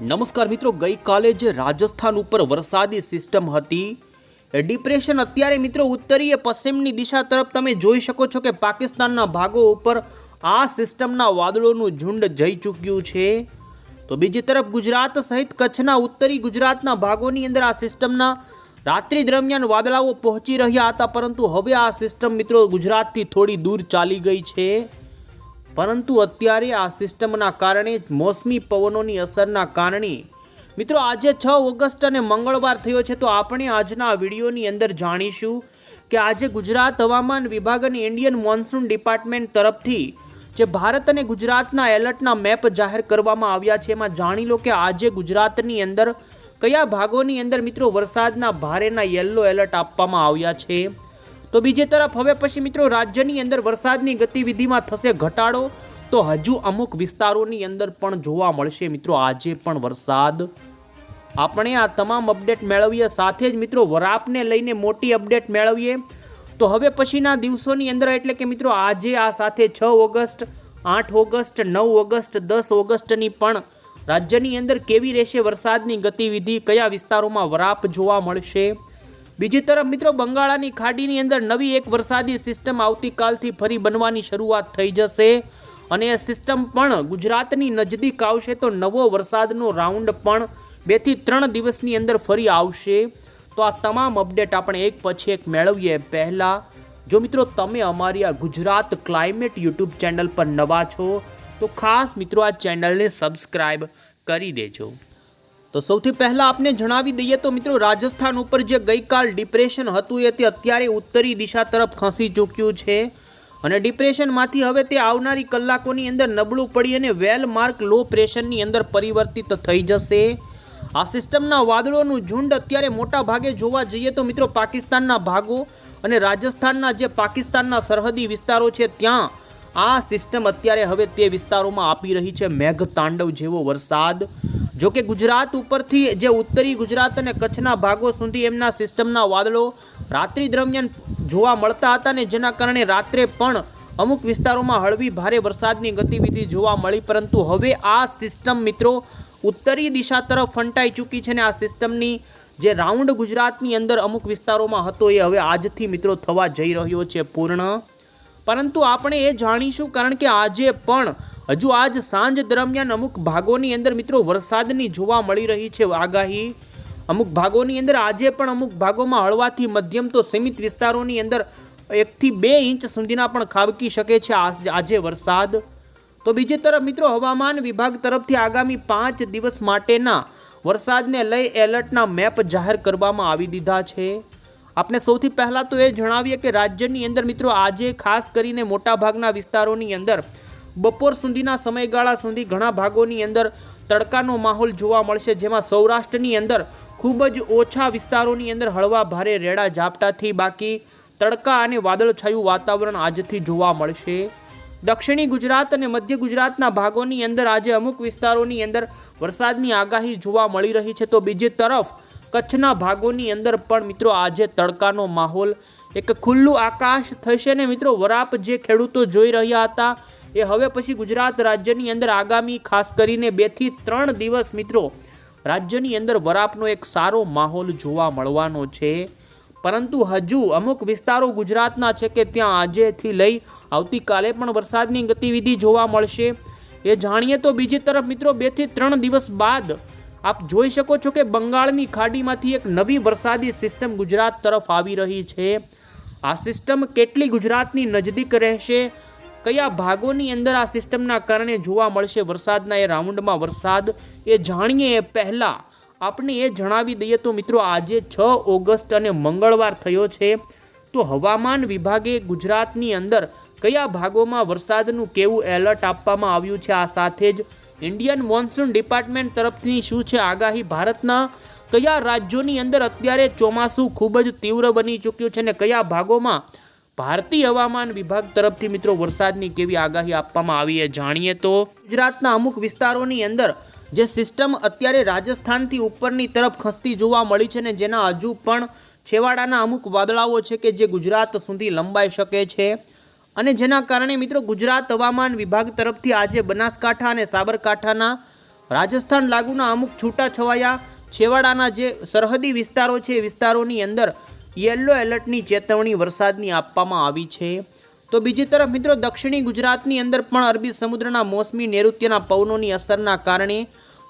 નમસ્કાર મિત્રો, ગઈકાલે જે રાજસ્થાન ઉપર વરસાદી સિસ્ટમ હતી ડિપ્રેશન અત્યારે મિત્રો ઉત્તરીય પશ્ચિમની દિશા તરફ તમે જોઈ શકો છો કે પાકિસ્તાનના ભાગો ઉપર આ સિસ્ટમના વાદળોનું ઝુંડ જઈ ચૂક્યું છે. તો બીજી તરફ ગુજરાત સહિત કચ્છના ઉત્તરી ગુજરાતના ભાગોની અંદર આ સિસ્ટમના રાત્રિ દરમિયાન વાદળાઓ પહોંચી રહ્યા હતા, પરંતુ હવે આ સિસ્ટમ મિત્રો ગુજરાતથી થોડી દૂર ચાલી ગઈ છે. પરંતુ અત્યારે આ સિસ્ટમના કારણે મોસમી પવનોની અસરના કારણે. મિત્રો, આજે છ ઓગસ્ટ અને મંગળવાર થયો છે, તો આપણે આજના વિડીયોની અંદર જાણીશું કે આજે ગુજરાત હવામાન વિભાગ અને ઇન્ડિયન મોન્સૂન ડિપાર્ટમેન્ટ તરફથી જે ભારત અને ગુજરાતના એલર્ટના મેપ જાહેર કરવામાં આવ્યા છે, એમાં જાણી લો કે આજે ગુજરાતની અંદર કયા ભાગોની અંદર મિત્રો વરસાદના ભારેના યલો એલર્ટ આપવામાં આવ્યા છે. તો બીજી તરફ હવે પછી મિત્રો રાજ્યની અંદર વરસાદની ગતિવિધિમાં થશે ઘટાડો. તો હજુ અમુક વિસ્તારોની અંદર પણ જોવા મળશે મિત્રો આજે પણ વરસાદ. આપણે આ તમામ અપડેટ મેળવીએ, સાથે જ મિત્રો વરાપને લઈને મોટી અપડેટ મેળવીએ. તો હવે પછીના દિવસોની અંદર એટલે કે મિત્રો આજે આ સાથે છ ઓગસ્ટ, આઠ ઓગસ્ટ, નવ ઓગસ્ટ, દસ ઓગસ્ટની પણ રાજ્યની અંદર કેવી રહેશે વરસાદની ગતિવિધિ, કયા વિસ્તારોમાં વરાપ જોવા મળશે? બીજી તરફ મિત્રો બંગાળાની ખાડીની અંદર નવી એક વરસાદી સિસ્ટમ આવતીકાલથી ફરી બનવાની શરૂઆત થઈ જશે. અને એ સિસ્ટમ પણ ગુજરાતની નજદીક આવશે તો નવો વરસાદનો રાઉન્ડ પણ બેથી ત્રણ દિવસની અંદર ફરી આવશે. તો આ તમામ અપડેટ આપણે એક પછી એક મેળવીએ પહેલાં. જો મિત્રો તમે અમારી આ ગુજરાત ક્લાઇમેટ યુટ્યુબ ચેનલ પર નવા છો, તો ખાસ મિત્રો આ ચેનલને સબસ્ક્રાઈબ કરી દેજો. તો સૌથી પહેલા આપને જણાવી દઈએ તો મિત્રો રાજસ્થાન ઉપર જે ગઈકાલ ડિપ્રેશન હતું એ તે અત્યારે ઉત્તરી દિશા તરફ ખસી ચૂક્યું છે. અને ડિપ્રેશનમાંથી હવે તે આવનારી કલાકોની અંદર નબળું પડી અને વેલ માર્ક લો પ્રેશરની અંદર પરિવર્તિત થઈ જશે. આ સિસ્ટમના વાદળોનું ઝુંડ અત્યારે મોટા ભાગે જોવા જઈએ તો મિત્રો પાકિસ્તાનના ભાગો અને રાજસ્થાનના જે પાકિસ્તાનના સરહદી વિસ્તારો છે ત્યાં આ સિસ્ટમ અત્યારે હવે તે વિસ્તારોમાં આપી રહી છે મેઘ તાંડવ જેવો વરસાદ. જો કે ગુજરાત ઉપરથી જે ઉત્તરી ગુજરાત અને કચ્છના ભાગો સુધી એમના સિસ્ટમના વાદળો રાત્રિ દરમિયાન જોવા મળતા હતા ને જેના કારણે રાત્રે પણ અમુક વિસ્તારોમાં હળવી ભારે વરસાદની ગતિવિધિ જોવા મળી, પરંતુ હવે આ સિસ્ટમ મિત્રો ઉત્તરી દિશા તરફ ફંટાઈ ચૂકી છે ને આ સિસ્ટમની જે રાઉન્ડ ગુજરાતની અંદર અમુક વિસ્તારોમાં હતો એ હવે આજથી મિત્રો થવા જઈ રહ્યો છે પૂર્ણ. પરંતુ આપણે એ જાણીશું કારણ કે આજે પણ હજુ આજ સાંજ દરમિયાન અમુક ભાગોની અંદર મિત્રો વરસાદની જોવા મળી રહી છે આગાહી. અમુક ભાગોની અંદર આજે પણ અમુક ભાગોમાં હળવાથી મધ્યમ તો સીમિત વિસ્તારોની અંદર એકથી બે ઇંચ સુધીના પણ ખાબકી શકે છે આજ- વરસાદ. તો બીજી તરફ મિત્રો હવામાન વિભાગ તરફથી આગામી પાંચ દિવસ માટેના વરસાદને લઈ એલર્ટના મેપ જાહેર કરવામાં આવી દીધા છે. આપણે સૌથી પહેલાં તો એ જણાવીએ કે રાજ્યની અંદર મિત્રો આજે ખાસ કરીને મોટાભાગના વિસ્તારોની અંદર બપોર સુધીના સમયગાળા સુધી ઘણા ભાગોની અંદર તડકાનો માહોલ જોવા મળશે, જેમાં સૌરાષ્ટ્રની અંદર ખૂબ જ ઓછા વિસ્તારોની અંદર હળવા ભારે રેડા ઝાપટાથી બાકી તડકા અને વાદળછાયું વાતાવરણ આજથી જોવા મળશે. દક્ષિણી ગુજરાત અને મધ્ય ગુજરાતના ભાગોની અંદર આજે અમુક વિસ્તારોની અંદર વરસાદની આગાહી જોવા મળી રહી છે, તો બીજી તરફ કચ્છના ભાગોની અંદર પણ મિત્રો આજે તડકાનો માહોલ, એક ખુલ્લું આકાશ થશે ને મિત્રો વરાપ જે ખેડૂતો જોઈ રહ્યા હતા, એ હવે પછી ગુજરાત રાજ્યની અંદર આગામી ખાસ કરીને બેથી ત્રણ દિવસ મિત્રો રાજ્યની અંદર વરાપનો એક સારો માહોલ જોવા મળવાનો છે. પરંતુ હજુ અમુક વિસ્તારો ગુજરાતના છે કે ત્યાં આજેથી લઈ આવતીકાલે પણ વરસાદની ગતિવિધિ જોવા મળશે. એ જાણીએ તો બીજી તરફ મિત્રો બેથી ત્રણ દિવસ બાદ આપ જોઈ શકો છો કે બંગાળની ખાડીમાંથી એક નવી વરસાદી સિસ્ટમ ગુજરાત તરફ આવી રહી છે. આ સિસ્ટમ કેટલી ગુજરાતની નજદીક રહેશે? કયા ભાગોની અંદર આ સિસ્ટમના કારણે જોવા મળશે વરસાદના એ રાઉન્ડમાં વરસાદ? એ જાણીએ એ પહેલાં. આપણે એ જણાવી દઈએ તો મિત્રો આજે છ ઓગસ્ટ અને મંગળવાર થયો છે. તો હવામાન વિભાગે ગુજરાતની અંદર કયા ભાગોમાં વરસાદનું કેવું એલર્ટ આપવામાં આવ્યું છે આ સાથે જ ઇન્ડિયન મોન્સૂન ડિપાર્ટમેન્ટ તરફથી શું છે આગાહી? ભારતના કયા રાજ્યોની અંદર અત્યારે ચોમાસું ખૂબ જ તીવ્ર બની ચૂક્યું છે અને કયા ભાગોમાં ભારતીય હવામાન વિભાગ તરફથી મિત્રો વરસાદની કેવી આગાહી આપવામાં આવી એ જાણીએ તો ગુજરાતના અમુક વિસ્તારોની અંદર જે સિસ્ટમ અત્યારે રાજસ્થાનથી ઉપરની તરફ ખસતી જોવા મળી છે ને જેના હજુ પણ છેવાડાના અમુક વાદળાઓ છે કે જે ગુજરાત સુધી લંબાઈ શકે છે. અને જેના કારણે મિત્રો ગુજરાત હવામાન વિભાગ તરફથી આજે બનાસકાંઠા અને સાબરકાંઠાના રાજસ્થાન લાગુના અમુક છૂટાછવાયા છેવાડાના જે સરહદી વિસ્તારો છે વિસ્તારોની અંદર યલો એલર્ટની ચેતવણી વરસાદની આપવામાં આવી છે. તો બીજી તરફ મિત્રો દક્ષિણી ગુજરાતની અંદર પણ અરબી સમુદ્રના મોસમી નૈઋત્યના પવનોની અસરના કારણે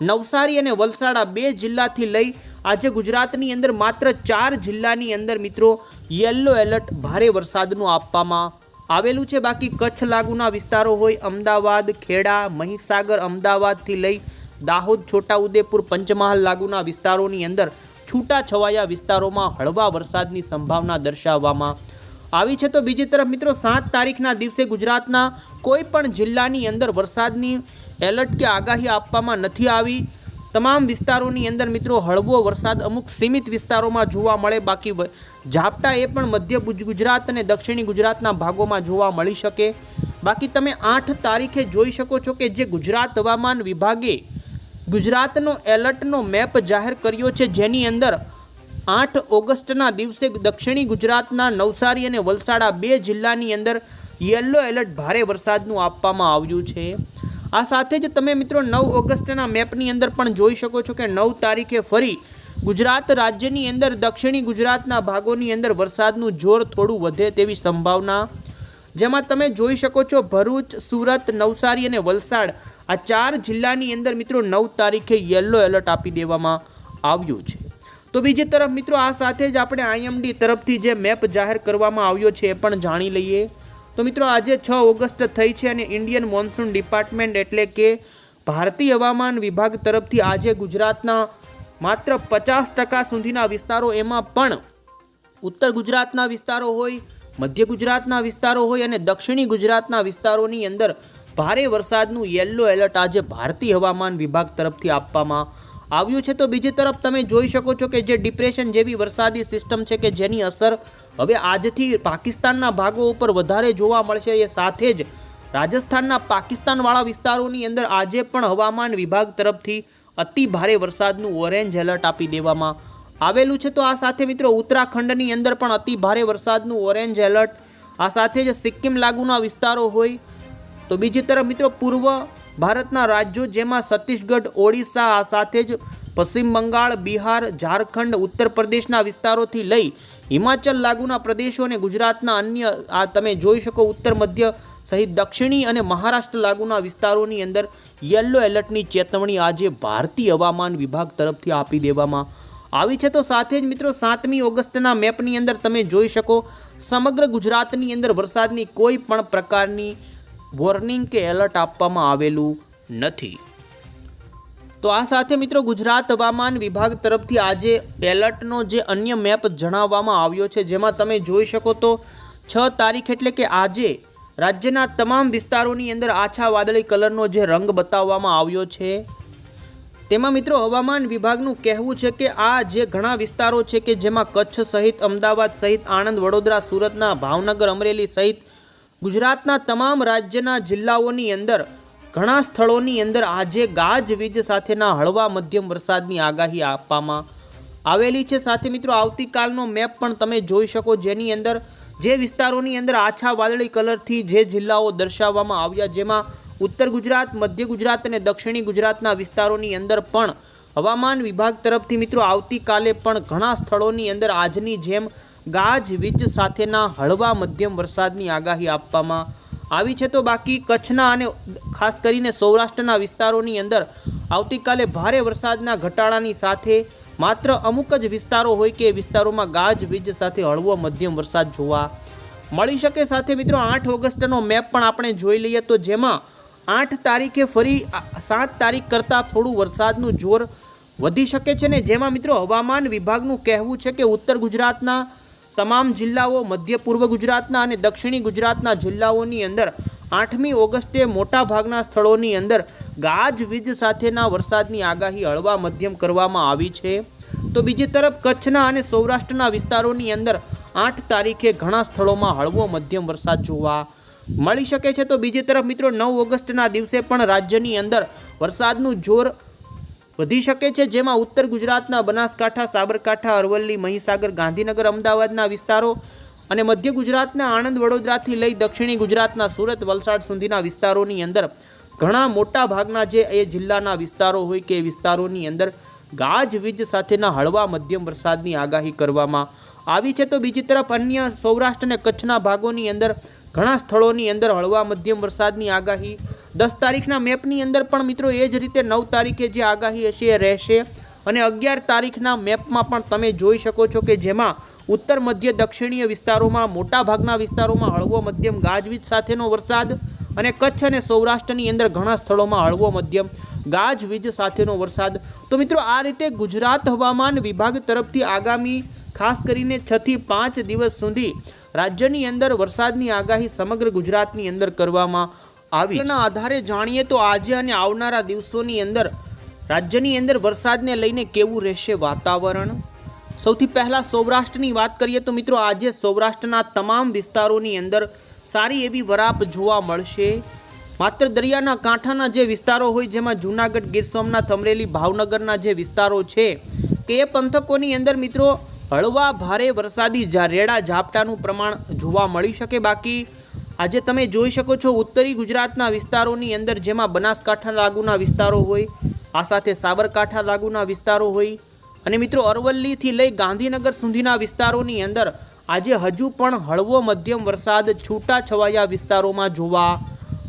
નવસારી અને વલસાડા બે જિલ્લાથી લઈ આજે ગુજરાતની અંદર માત્ર ચાર જિલ્લાની અંદર મિત્રો યલો એલર્ટ ભારે વરસાદનું આપવામાં આવેલું છે. બાકી કચ્છ લાગુના વિસ્તારો હોય અમદાવાદ, ખેડા, મહીસાગર, અમદાવાદથી લઈ દાહોદ, છોટાઉદેપુર, પંચમહાલ લાગુના વિસ્તારોની અંદર છૂટા છવાયા વિસ્તારોમાં હળવા વરસાદની સંભાવના દર્શાવવામાં આવી છે. તો બીજી તરફ મિત્રો, સાત તારીખના દિવસે ગુજરાતના કોઈ પણ જિલ્લાની અંદર વરસાદની એલર્ટ કે આગાહી આપવામાં નથી આવી. તમામ વિસ્તારોની અંદર મિત્રો હળવો વરસાદ અમુક સીમિત વિસ્તારોમાં જોવા મળે, બાકી ઝાપટા એ પણ મધ્ય ગુજરાત અને દક્ષિણી ગુજરાતના ભાગોમાં જોવા મળી શકે. બાકી તમે આઠ તારીખે જોઈ શકો છો કે જે ગુજરાત હવામાન વિભાગે ગુજરાતનો એલર્ટનો મેપ જાહેર કર્યો છે, જેની અંદર આઠ ઓગસ્ટના દિવસે દક્ષિણી ગુજરાતના નવસારી અને વલસાડા બે જિલ્લાની અંદર યલો એલર્ટ ભારે વરસાદનું આપવામાં આવ્યું છે. આ સાથે જ તમે મિત્રો નવ ઓગસ્ટના મેપની અંદર પણ જોઈ શકો છો કે નવ તારીખે ફરી ગુજરાત રાજ્યની અંદર, દક્ષિણી ગુજરાતના ભાગોની અંદર વરસાદનું જોર થોડું વધે તેવી સંભાવના. જેમાં તમે જોઈ શકો છો ભરૂચ, સુરત, નવસારી અને વલસાડ આ ચાર જિલ્લાની અંદર મિત્રો નવ તારીખે યલો એલર્ટ આપી દેવામાં આવ્યું છે. તો બીજી તરફ મિત્રો આ સાથે જ આપણે આઈએમડી તરફથી જે મેપ જાહેર કરવામાં આવ્યો છે એ પણ જાણી લઈએ. તો મિત્રો, આજે છ ઓગસ્ટ થઈ છે અને ઇન્ડિયન મોન્સૂન ડિપાર્ટમેન્ટ એટલે કે ભારતીય હવામાન વિભાગ તરફથી આજે ગુજરાતના માત્ર પચાસ ટકા સુધીના વિસ્તારો એમાં પણ ઉત્તર ગુજરાતના વિસ્તારો હોય, મધ્ય ગુજરાતના વિસ્તારો હોય અને દક્ષિણી ગુજરાતના વિસ્તારોની અંદર ભારે વરસાદનું યલો એલર્ટ આજે ભારતીય હવામાન વિભાગ તરફથી આપવામાં આવ્યું છે તો બીજી તરફ તમે જોઈ શકો છો કે જે ડિપ્રેશન જેવી વરસાદી સિસ્ટમ છે કે જેની અસર હવે આજથી પાકિસ્તાનના ભાગો ઉપર વધારે જોવા મળશે. એ સાથે જ રાજસ્થાનના પાકિસ્તાનવાળા વિસ્તારોની અંદર આજે પણ હવામાન વિભાગ તરફથી અતિ ભારે વરસાદનું ઓરેન્જ એલર્ટ આપી દેવામાં આવેલું છે. તો આ સાથે મિત્રો ઉત્તરાખંડની અંદર પણ અતિ ભારે વરસાદનું ઓરેન્જ એલર્ટ. આ સાથે જ સિક્કિમ લાગુના વિસ્તારો હોય તો બીજી તરફ મિત્રો પૂર્વ ભારતના રાજ્યો જેમાં છત્તીસગઢ, ઓડિશા સાથે જ પશ્ચિમ બંગાળ, બિહાર, ઝારખંડ ઉત્તર પ્રદેશના વિસ્તારોથી લઈ હિમાચલ લાગુના પ્રદેશો અને ગુજરાતના અન્ય, આ તમે જોઈ શકો ઉત્તર, મધ્ય સહિત દક્ષિણી અને મહારાષ્ટ્ર લાગુના વિસ્તારોની અંદર યલો એલર્ટની ચેતવણી આજે ભારતીય હવામાન વિભાગ તરફથી આપી દેવામાં આવી છે. તો સાથે જ મિત્રો સાતમી ઓગસ્ટના મેપની અંદર તમે જોઈ શકો, સમગ્ર ગુજરાતની અંદર વરસાદની કોઈ પણ પ્રકારની વોર્નિંગ કે એલર્ટ આપવામાં આવેલું નથી. તો આ સાથે મિત્રો ગુજરાત હવામાન વિભાગ તરફથી આજે એલર્ટનો જે અન્ય મેપ જણાવવામાં આવ્યો છે, જેમાં તમે જોઈ શકો તો છ તારીખ એટલે કે આજે રાજ્યના તમામ વિસ્તારોની અંદર આછા વાદળી કલરનો જે રંગ બતાવવામાં આવ્યો છે. તેમાં મિત્રો હવામાન વિભાગનું કહેવું છે કે આ જે ઘણા વિસ્તારો છે કે જેમાં કચ્છ સહિત અમદાવાદ સહિત આણંદ, વડોદરા, સુરતના ભાવનગર, અમરેલી સહિત ગુજરાતના તમામ રાજ્યના જિલ્લાઓની અંદર, ઘણા સ્થળોની અંદર આજે ગાજવીજ સાથેના હળવા મધ્યમ વરસાદની આગાહી આપવામાં આવેલી છે. સાથે મિત્રો, આવતીકાલનો મેપ પણ તમે જોઈ શકો જેની અંદર, જે વિસ્તારોની અંદર આછા વાદળી કલરથી જે જિલ્લાઓ દર્શાવવામાં આવ્યા, જેમાં ઉત્તર ગુજરાત, મધ્ય ગુજરાત અને દક્ષિણી ગુજરાતના વિસ્તારોની અંદર પણ હવામાન વિભાગ તરફથી મિત્રો, આવતીકાલે પણ ઘણા સ્થળોની અંદર આજની જેમ ગાજવીજ સાથેના હળવા મધ્યમ વરસાદની આગાહી આપવામાં આવી છે. તો બાકી કચ્છના અને ખાસ કરીને સૌરાષ્ટ્રના વિસ્તારોની અંદર આવતીકાલે ભારે વરસાદના ઘટાડાની સાથે માત્ર અમુક જ વિસ્તારો હોય કે વિસ્તારોમાં ગાજવીજ સાથે હળવો મધ્યમ વરસાદ જોવા મળી શકે. સાથે મિત્રો, આઠ ઓગસ્ટનો મેપ પણ આપણે જોઈ લઈએ તો જેમાં આઠ તારીખે ફરી સાત તારીખ કરતાં થોડું વરસાદનું જોર વધી શકે છે ને? જેમાં મિત્રો, હવામાન વિભાગનું કહેવું છે કે ઉત્તર ગુજરાતના તમામ જિલ્લાઓ મધ્ય પૂર્વ ગુજરાતના અને દક્ષિણી ગુજરાતના જિલ્લાઓની અંદર આઠમી ઓગસ્ટે મોટા ભાગના સ્થળોની અંદર ગાજવીજ સાથેના વરસાદની આગાહી હળવા મધ્યમ કરવામાં આવી છે. તો બીજી તરફ કચ્છના અને સૌરાષ્ટ્રના વિસ્તારોની અંદર આઠ તારીખે ઘણા સ્થળોમાં હળવો મધ્યમ વરસાદ જોવા મળી શકે છે. તો બીજી તરફ મિત્રો નવ ઓગસ્ટના દિવસે પણ રાજ્યની અંદર વરસાદનું જોર વધી શકે છે, જેમાં ઉત્તર ગુજરાતના બનાસકાંઠા, સાબરકાંઠા, અરવલ્લી, મહીસાગર, ગાંધીનગર, અમદાવાદના વિસ્તારો અને મધ્ય ગુજરાતના આણંદ, વડોદરાથી લઈ દક્ષિણી ગુજરાતના સુરત, વલસાડ સુધીના વિસ્તારોની અંદર ઘણા મોટા ભાગના જે એ જિલ્લાના વિસ્તારો હોય કે એ વિસ્તારોની અંદર ગાજવીજ સાથેના હળવા મધ્યમ વરસાદની આગાહી કરવામાં આવી છે. તો બીજી તરફ અન્ય સૌરાષ્ટ્ર અને કચ્છના ભાગોની અંદર ઘણા સ્થળોની અંદર હળવા મધ્યમ વરસાદની આગાહી દસ તારીખના મેપની અંદર પણ મિત્રો એ જ રીતે નવ તારીખે જે આગાહી હશે એ રહેશે. અને અગિયાર તારીખના મેપમાં પણ તમે જોઈ શકો છો કે જેમાં ઉત્તર, મધ્ય, દક્ષિણીય વિસ્તારોમાં, મોટાભાગના વિસ્તારોમાં હળવો, મધ્યમ, ગાજવીજ સાથેનો વરસાદ અને કચ્છ અને સૌરાષ્ટ્રની અંદર ઘણા સ્થળોમાં હળવો, મધ્યમ, ગાજવીજ સાથેનો વરસાદ. તો મિત્રો આ રીતે ગુજરાત હવામાન વિભાગ તરફથી આગામી ખાસ કરીને છથી પાંચ દિવસ સુધી રાજ્યની અંદર વરસાદની આગાહી સમગ્ર ગુજરાતની અંદર કરવામાં આવી આધારે જાણીએ તો આજે અને આવનારા દિવસોની અંદર રાજ્યની અંદર વરસાદને લઈને કેવું રહેશે વાતાવરણ? સૌથી પહેલાં સૌરાષ્ટ્રની વાત કરીએ તો મિત્રો આજે સૌરાષ્ટ્રના તમામ વિસ્તારોની અંદર સારી એવી વરાપ જોવા મળશે. માત્ર દરિયાના કાંઠાના જે વિસ્તારો હોય જેમાં જૂનાગઢ ગીર સોમનાથ અમરેલી ભાવનગરના જે વિસ્તારો છે કે એ પંથકોની અંદર મિત્રો હળવા ભારે વરસાદી રેડા ઝાપટાનું પ્રમાણ જોવા મળી શકે. બાકી આજે તમે જોઈ શકો છો ઉત્તરી ગુજરાતના વિસ્તારોની અંદર જેમાં બનાસકાંઠા લાગુના વિસ્તારો હોય, આ સાથે સાબરકાંઠા લાગુના વિસ્તારો હોય. અને મિત્રો અરવલ્લીથી લઈ ગાંધીનગર સુધીના વિસ્તારોની અંદર આજે હજુ પણ હળવો મધ્યમ વરસાદ છૂટા છવાયા વિસ્તારોમાં જોવા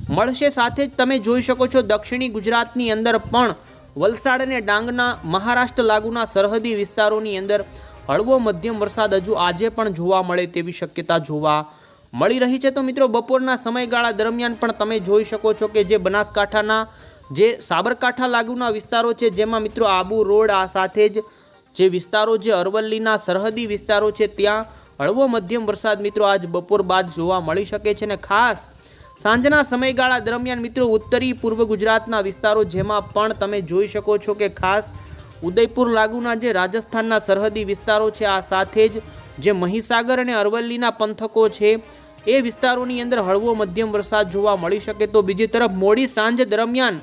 મળશે. સાથે જ તમે જોઈ શકો છો દક્ષિણી ગુજરાતની અંદર પણ વલસાડ અને ડાંગના મહારાષ્ટ્ર લાગુના સરહદી વિસ્તારોની અંદર હળવો મધ્યમ વરસાદ હજુ આજે પણ જોવા મળે તેવી શક્યતા જોવા મળી રહી છે. તો મિત્રો, બપોરના સમયગાળા દરમિયાન પણ તમે જોઈ શકો છો કે જે બનાસકાંઠાના જે સાબરકાંઠા લાગુના વિસ્તારો છે, જેમાં મિત્રો આબુ રોડ આ સાથે જ જે વિસ્તારો જે અરવલ્લીના સરહદી વિસ્તારો છે, ત્યાં હળવો મધ્યમ વરસાદ મિત્રો આજ બપોર બાદ જોવા મળી શકે છે. અને ખાસ સાંજના સમયગાળા દરમિયાન મિત્રો ઉત્તરી પૂર્વ ગુજરાતના વિસ્તારો જેમાં પણ તમે જોઈ શકો છો કે ખાસ ઉદયપુર લાગુના જે રાજસ્થાનના સરહદી વિસ્તારો છે, આ સાથે જ જે મહીસાગર અને અરવલ્લીના પંથકો છે એ વિસ્તારોની અંદર હળવો મધ્યમ વરસાદ જોવા મળી શકે તો બીજી તરફ મોડી સાંજ દરમિયાન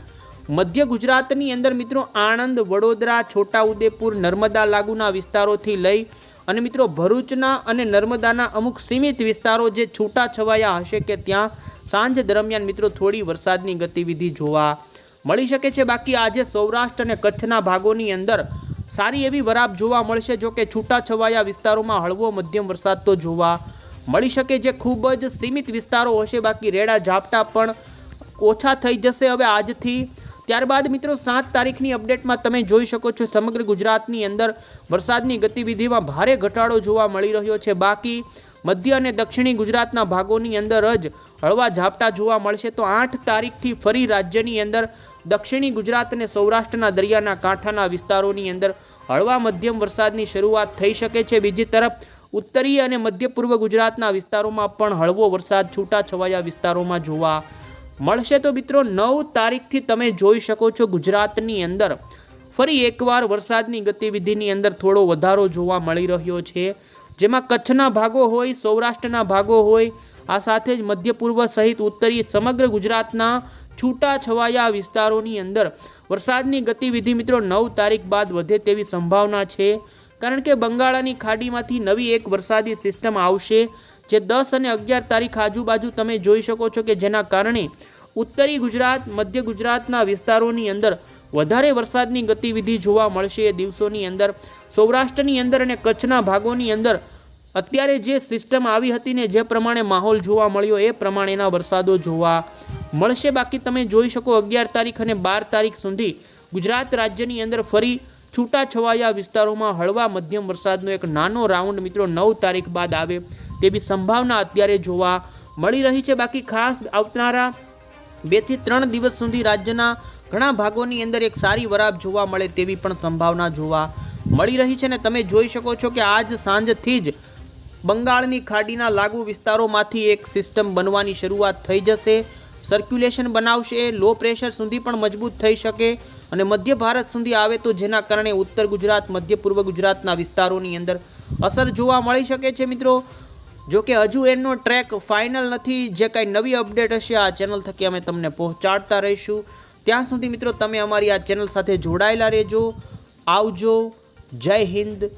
મધ્ય ગુજરાતની અંદર મિત્રો આણંદ, વડોદરા, છોટાઉદેપુર, નર્મદા લાગુના વિસ્તારોથી લઈ અને મિત્રો ભરૂચના અને નર્મદાના અમુક સીમિત વિસ્તારો જે છૂટા છવાયા હશે કે ત્યાં સાંજ દરમિયાન મિત્રો થોડી વરસાદની ગતિવિધિ જોવા મળી શકે છે. બાકી આજે સૌરાષ્ટ્ર અને કચ્છના ભાગોની અંદર સારી એવી વરાપ જોવા મળશે જો કે છૂટા છવાયા વિસ્તારોમાં હળવો મધ્યમ વરસાદ તો જોવા મળી શકે જે ખૂબ જ સીમિત વિસ્તારો હશે. બાકી રેડા ઝાપટા પણ ઓછા થઈ જશે હવે આજથી. ત્યારબાદ મિત્રો, સાત તારીખની અપડેટમાં તમે જોઈ શકો છો, સમગ્ર ગુજરાતની અંદર વરસાદની ગતિવિધિમાં ભારે ઘટાડો જોવા મળી રહ્યો છે. બાકી મધ્ય અને દક્ષિણી ગુજરાતના ભાગોની અંદર જ હળવા ઝાપટા જોવા મળશે. તો આઠ તારીખથી ફરી રાજ્યની અંદર દક્ષિણી ગુજરાત અને સૌરાષ્ટ્રના દરિયાના કાંઠાના વિસ્તારોની અંદર હળવા મધ્યમ વરસાદની શરૂઆત થઈ શકે છે. બીજી તરફ ઉત્તરીય અને મધ્ય પૂર્વ ગુજરાતના વિસ્તારોમાં પણ હળવો વરસાદ છૂટા છવાયા વિસ્તારોમાં જોવા મળશે. તો મિત્રો, નવ તારીખથી તમે જોઈ શકો છો ગુજરાતની અંદર ફરી એકવાર વરસાદની ગતિવિધિની અંદર થોડો વધારો જોવા મળી રહ્યો છે. જેમાં કચ્છના ભાગો હોય, સૌરાષ્ટ્રના ભાગો હોય, આ સાથે જ મધ્ય પૂર્વ સહિત ઉત્તરી સમગ્ર ગુજરાતના છૂટા છવાયા વિસ્તારોની અંદર વરસાદની ગતિવિધિ મિત્રો નવ તારીખ બાદ વધે તેવી સંભાવના છે. કારણ કે બંગાળાની ખાડીમાંથી નવી એક વરસાદી સિસ્ટમ આવશે, જે દસ અને અગિયાર તારીખ આજુબાજુ તમે જોઈ શકો છો કે જેના કારણે ઉત્તરી ગુજરાત, મધ્ય ગુજરાતના વિસ્તારોની અંદર વધારે વરસાદની ગતિવિધિ જોવા મળશે. એ દિવસોની અંદર સૌરાષ્ટ્રની અંદર અને કચ્છના ભાગોની અંદર અત્યારે જે સિસ્ટમ આવી હતી ને જે પ્રમાણે માહોલ જોવા મળ્યો, એ પ્રમાણેના વરસાદો જોવા મળશે. બાકી તમે જોઈ શકો અગિયાર તારીખ અને બાર તારીખ સુધી ગુજરાત રાજ્યની અંદર ફરી છૂટા છવાયા વિસ્તારોમાં હળવા મધ્યમ વરસાદનો એક નાનો રાઉન્ડ મિત્રો નવ તારીખ બાદ આવે તેવી સંભાવના અત્યારે જોવા મળી રહી છે. બાકી ખાસ આવનારા બેથી ત્રણ દિવસ સુધી રાજ્યના ઘણા ભાગોની અંદર એક સારી વરાપ જોવા મળે તેવી પણ સંભાવના જોવા મળી રહી છે ને તમે જોઈ શકો છો કે આજ સાંજથી જ બંગાળની ખાડીના લાગુ વિસ્તારોમાંથી એક સિસ્ટમ બનવાની શરૂઆત થઈ જશે. સર્ક્યુલેશન બનાવશે, લો પ્રેશર સુધી પણ મજબૂત થઈ શકે. અને મધ્ય ભારત સુધી આવે તો જેના કારણે ઉત્તર ગુજરાત, મધ્ય પૂર્વ ગુજરાતના વિસ્તારોની અંદર અસર જોવા મળી શકે છે મિત્રો. જો કે હજુ એનો ટ્રેક ફાઇનલ નથી, જે કાંઈ નવી અપડેટ હશે, આ ચેનલ થકી અમે તમને પહોંચાડતા રહીશું. ત્યાં સુધી મિત્રો તમે અમારી આ ચેનલ સાથે જોડાયેલા રહેજો. આવજો. જય હિન્દ.